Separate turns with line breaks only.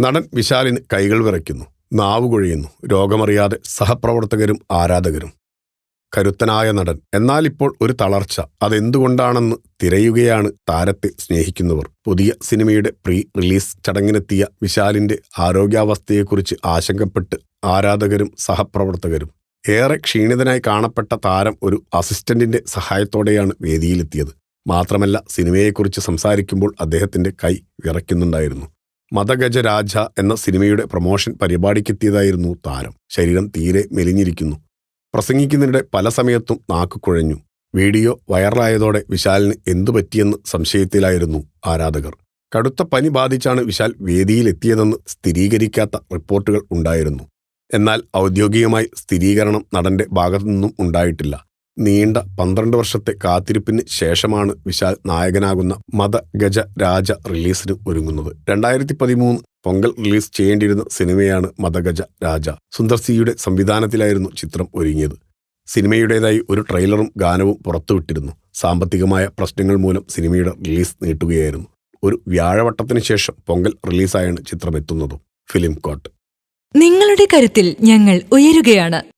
നടൻ വിശാലിന് കൈകൾ വിറയ്ക്കുന്നു നാവ് കൊഴിയുന്നു രോഗമറിയാതെ സഹപ്രവർത്തകരും ആരാധകരും. കരുത്തനായ നടൻ എന്നാൽ ഇപ്പോൾ ഒരു തളർച്ച അതെന്തുകൊണ്ടാണെന്ന് തിരയുകയാണ് താരത്തെ സ്നേഹിക്കുന്നവർ. പുതിയ സിനിമയുടെ പ്രീ റിലീസ് ചടങ്ങിനെത്തിയ വിശാലിന്റെ ആരോഗ്യാവസ്ഥയെക്കുറിച്ച് ആശങ്കപ്പെട്ട് ആരാധകരും സഹപ്രവർത്തകരും. ഏറെ ക്ഷീണിതനായി കാണപ്പെട്ട താരം ഒരു അസിസ്റ്റന്റിന്റെ സഹായത്തോടെയാണ് വേദിയിലെത്തിയത്. മാത്രമല്ല സിനിമയെക്കുറിച്ച് സംസാരിക്കുമ്പോൾ അദ്ദേഹത്തിന്റെ കൈ വിറയ്ക്കുന്നുണ്ടായിരുന്നു. മതഗജ രാജ എന്ന സിനിമയുടെ പ്രൊമോഷൻ പരിപാടിക്കെത്തിയതായിരുന്നു താരം. ശരീരം തീരെ മെലിഞ്ഞിരിക്കുന്നു. പ്രസംഗിക്കുന്നതിനിടെ പല സമയത്തും നാക്ക് കുഴഞ്ഞു. വീഡിയോ വൈറലായതോടെ വിശാലിന് എന്തു പറ്റിയെന്ന് സംശയത്തിലായിരുന്നു ആരാധകർ. കടുത്ത പനി ബാധിച്ചാണ് വിശാൽ വേദിയിലെത്തിയതെന്ന് സ്ഥിരീകരിക്കാത്ത റിപ്പോർട്ടുകൾ ഉണ്ടായിരുന്നു. എന്നാൽ ഔദ്യോഗികമായി സ്ഥിരീകരണം നടന്റെ ഭാഗത്തുനിന്നും ഉണ്ടായിട്ടില്ല. നീണ്ട പന്ത്രണ്ട് വർഷത്തെ കാത്തിരിപ്പിന് ശേഷമാണ് വിശാൽ നായകനാകുന്ന മത ഗജ രാജ റിലീസിന് ഒരുങ്ങുന്നത്. രണ്ടായിരത്തി പതിമൂന്ന് പൊങ്കൽ റിലീസ് ചെയ്യേണ്ടിയിരുന്ന സിനിമയാണ് മതഗജ രാജ. സുന്ദർ സിയുടെ സംവിധാനത്തിലായിരുന്നു ചിത്രം ഒരുങ്ങിയത്. സിനിമയുടേതായി ഒരു ട്രെയിലറും ഗാനവും പുറത്തുവിട്ടിരുന്നു. സാമ്പത്തികമായ പ്രശ്നങ്ങൾ മൂലം സിനിമയുടെ റിലീസ് നീട്ടുകയായിരുന്നു. ഒരു വ്യാഴവട്ടത്തിന് ശേഷം പൊങ്കൽ റിലീസായാണ് ചിത്രം എത്തുന്നതും ഫിലിം കോട്ട്.
നിങ്ങളുടെ കരുത്തിൽ ഞങ്ങൾ ഉയരുകയാണ്.